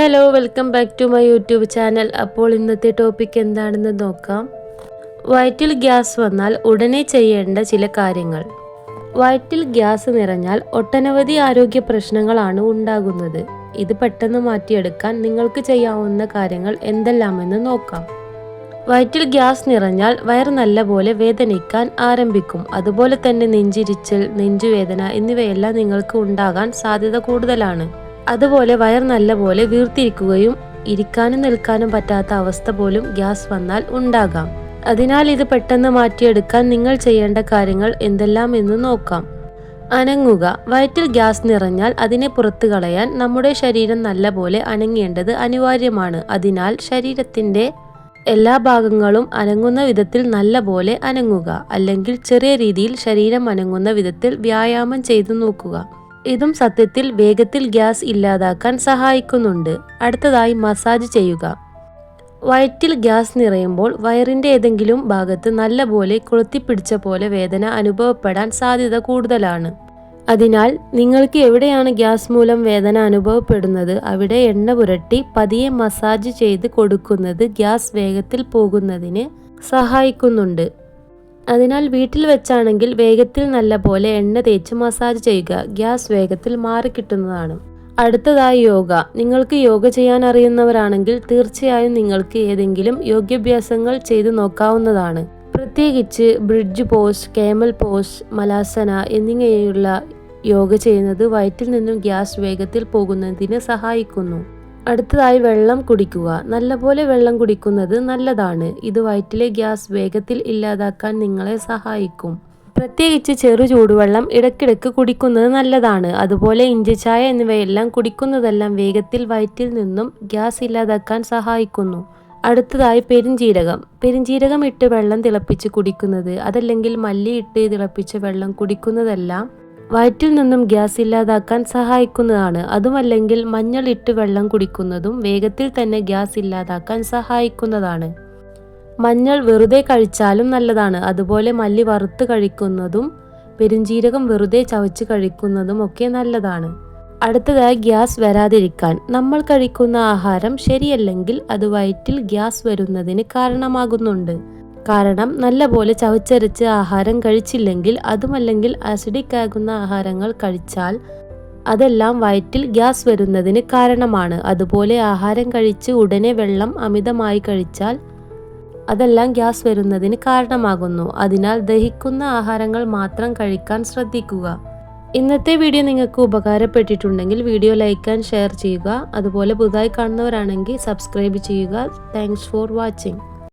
Hello welcome back to my YouTube channel. അപ്പോൾ ഇന്നത്തെ topic എന്താണെന്ന് നോക്കാം. വയറ്റിൽ ഗ്യാസ് വന്നാൽ ഉടനെ ചെയ്യേണ്ട ചില കാര്യങ്ങൾ. വയറ്റിൽ ഗ്യാസ് നിറഞ്ഞാൽ ഒട്ടനവധി ആരോഗ്യ പ്രശ്നങ്ങളാണ് ഉണ്ടാകുന്നത്. ഇത് പെട്ടെന്ന് മാറ്റിയെടുക്കാൻ നിങ്ങൾക്ക് ചെയ്യാവുന്ന കാര്യങ്ങൾ എന്തെല്ലാമെന്ന് നോക്കാം. വയറ്റിൽ ഗ്യാസ് നിറഞ്ഞാൽ വയർ നല്ലപോലെ വേദനിക്കാൻ ആരംഭിക്കും. അതുപോലെ തന്നെ നെഞ്ചിരിച്ചൽ നെഞ്ചുവേദന എന്നിവയെല്ലാം നിങ്ങൾക്ക് ഉണ്ടാകാൻ സാധ്യത കൂടുതലാണ്. അതുപോലെ വയർ നല്ലപോലെ വീർത്തിരിക്കുകയും ഇരിക്കാനും നിൽക്കാനും പറ്റാത്ത അവസ്ഥ പോലും ഗ്യാസ് വന്നാൽ ഉണ്ടാകാം. അതിനാൽ ഇത് പെട്ടെന്ന് മാറ്റിയെടുക്കാൻ നിങ്ങൾ ചെയ്യേണ്ട കാര്യങ്ങൾ എന്തെല്ലാം എന്ന് നോക്കാം. അനങ്ങുക. വയറ്റിൽ ഗ്യാസ് നിറഞ്ഞാൽ അതിനെ പുറത്തു കളയാൻ നമ്മുടെ ശരീരം നല്ലപോലെ അനങ്ങേണ്ടത് അനിവാര്യമാണ്. അതിനാൽ ശരീരത്തിന്റെ എല്ലാ ഭാഗങ്ങളും അനങ്ങുന്ന വിധത്തിൽ നല്ലപോലെ അനങ്ങുക. അല്ലെങ്കിൽ ചെറിയ രീതിയിൽ ശരീരം അനങ്ങുന്ന വിധത്തിൽ വ്യായാമം ചെയ്തു നോക്കുക. ഇതും സത്യത്തിൽ വേഗത്തിൽ ഗ്യാസ് ഇല്ലാതാക്കാൻ സഹായിക്കുന്നുണ്ട്. അടുത്തതായി മസാജ് ചെയ്യുക. വയറ്റിൽ ഗ്യാസ് നിറയുമ്പോൾ വയറിന്റെ ഏതെങ്കിലും ഭാഗത്ത് നല്ലപോലെ കൊളുത്തിപ്പിടിച്ച പോലെ വേദന അനുഭവപ്പെടാൻ സാധ്യത കൂടുതലാണ്. അതിനാൽ നിങ്ങൾക്ക് എവിടെയാണ് ഗ്യാസ് മൂലം വേദന അനുഭവപ്പെടുന്നത്? അവിടെ എണ്ണ പുരട്ടി പതിയെ മസാജ് ചെയ്ത് കൊടുക്കുന്നത് ഗ്യാസ് വേഗത്തിൽ പോകുന്നതിന് സഹായിക്കുന്നുണ്ട്. അതിനാൽ വീട്ടിൽ വെച്ചാണെങ്കിൽ വേഗത്തിൽ നല്ല പോലെ എണ്ണ തേച്ച് മസാജ് ചെയ്യുക. ഗ്യാസ് വേഗത്തിൽ മാറിക്കിട്ടുന്നതാണ് അടുത്തതായി യോഗ. നിങ്ങൾക്ക് യോഗ ചെയ്യാൻ അറിയുന്നവരാണെങ്കിൽ തീർച്ചയായും നിങ്ങൾക്ക് ഏതെങ്കിലും യോഗ്യാഭ്യാസങ്ങൾ ചെയ്തു നോക്കാവുന്നതാണ്. പ്രത്യേകിച്ച് bridge pose camel pose malasana എന്നിങ്ങനെയുള്ള യോഗ ചെയ്യുന്നത് വയറ്റിൽ നിന്നും ഗ്യാസ് വേഗത്തിൽ പോകുന്നതിന് സഹായിക്കുന്നു. അടുത്തതായി വെള്ളം കുടിക്കുക. നല്ലപോലെ വെള്ളം കുടിക്കുന്നത് നല്ലതാണ്. ഇത് വയറ്റിലെ ഗ്യാസ് വേഗത്തിൽ ഇല്ലാതാക്കാൻ നിങ്ങളെ സഹായിക്കും. പ്രത്യേകിച്ച് ചെറു ചൂടുവെള്ളം ഇടയ്ക്കിടയ്ക്ക് കുടിക്കുന്നത് നല്ലതാണ്. അതുപോലെ ഇഞ്ചിച്ചായ എന്നിവയെല്ലാം കുടിക്കുന്നതെല്ലാം വേഗത്തിൽ വയറ്റിൽ നിന്നും ഗ്യാസ് ഇല്ലാതാക്കാൻ സഹായിക്കുന്നു. അടുത്തതായി പെരിഞ്ചീരകം പെരിഞ്ചീരകം ഇട്ട് വെള്ളം തിളപ്പിച്ച് കുടിക്കുന്നത് അതല്ലെങ്കിൽ മല്ലി ഇട്ട് തിളപ്പിച്ച് വെള്ളം കുടിക്കുന്നതെല്ലാം വയറ്റിൽ നിന്നും ഗ്യാസ് ഇല്ലാതാക്കാൻ സഹായിക്കുന്നതാണ്. അതുമല്ലെങ്കിൽ മഞ്ഞൾ ഇട്ട് വെള്ളം കുടിക്കുന്നതും വേഗത്തിൽ തന്നെ ഗ്യാസ് ഇല്ലാതാക്കാൻ സഹായിക്കുന്നതാണ്. മഞ്ഞൾ വെറുതെ കഴിച്ചാലും നല്ലതാണ്. അതുപോലെ മല്ലി വറുത്ത് കഴിക്കുന്നതും പെരുംജീരകം വെറുതെ ചവച്ച് കഴിക്കുന്നതും ഒക്കെ നല്ലതാണ്. അടുത്തതായി ഗ്യാസ് വരാതിരിക്കാൻ. നമ്മൾ കഴിക്കുന്ന ആഹാരം ശരിയല്ലെങ്കിൽ അത് വയറ്റിൽ ഗ്യാസ് വരുന്നതിന് കാരണമാകുന്നുണ്ട്. കാരണം നല്ലപോലെ ചവച്ചരച്ച് ആഹാരം കഴിച്ചില്ലെങ്കിൽ അതുമല്ലെങ്കിൽ ആസിഡിക് ആകുന്ന ആഹാരങ്ങൾ കഴിച്ചാൽ അതെല്ലാം വയറ്റിൽ ഗ്യാസ് വരുന്നതിന് കാരണമാണ്. അതുപോലെ ആഹാരം കഴിച്ച് ഉടനെ വെള്ളം അമിതമായി കഴിച്ചാൽ അതെല്ലാം ഗ്യാസ് വരുന്നതിന് കാരണമാകുന്നു. അതിനാൽ ദഹിക്കുന്ന ആഹാരങ്ങൾ മാത്രം കഴിക്കാൻ ശ്രദ്ധിക്കുക. ഇന്നത്തെ വീഡിയോ നിങ്ങൾക്ക് ഉപകാരപ്പെട്ടിട്ടുണ്ടെങ്കിൽ വീഡിയോ ലൈക്ക് ആൻഡ് ഷെയർ ചെയ്യുക. അതുപോലെ പുതുതായി കാണുന്നവരാണെങ്കിൽ സബ്സ്ക്രൈബ് ചെയ്യുക. Thanks for watching.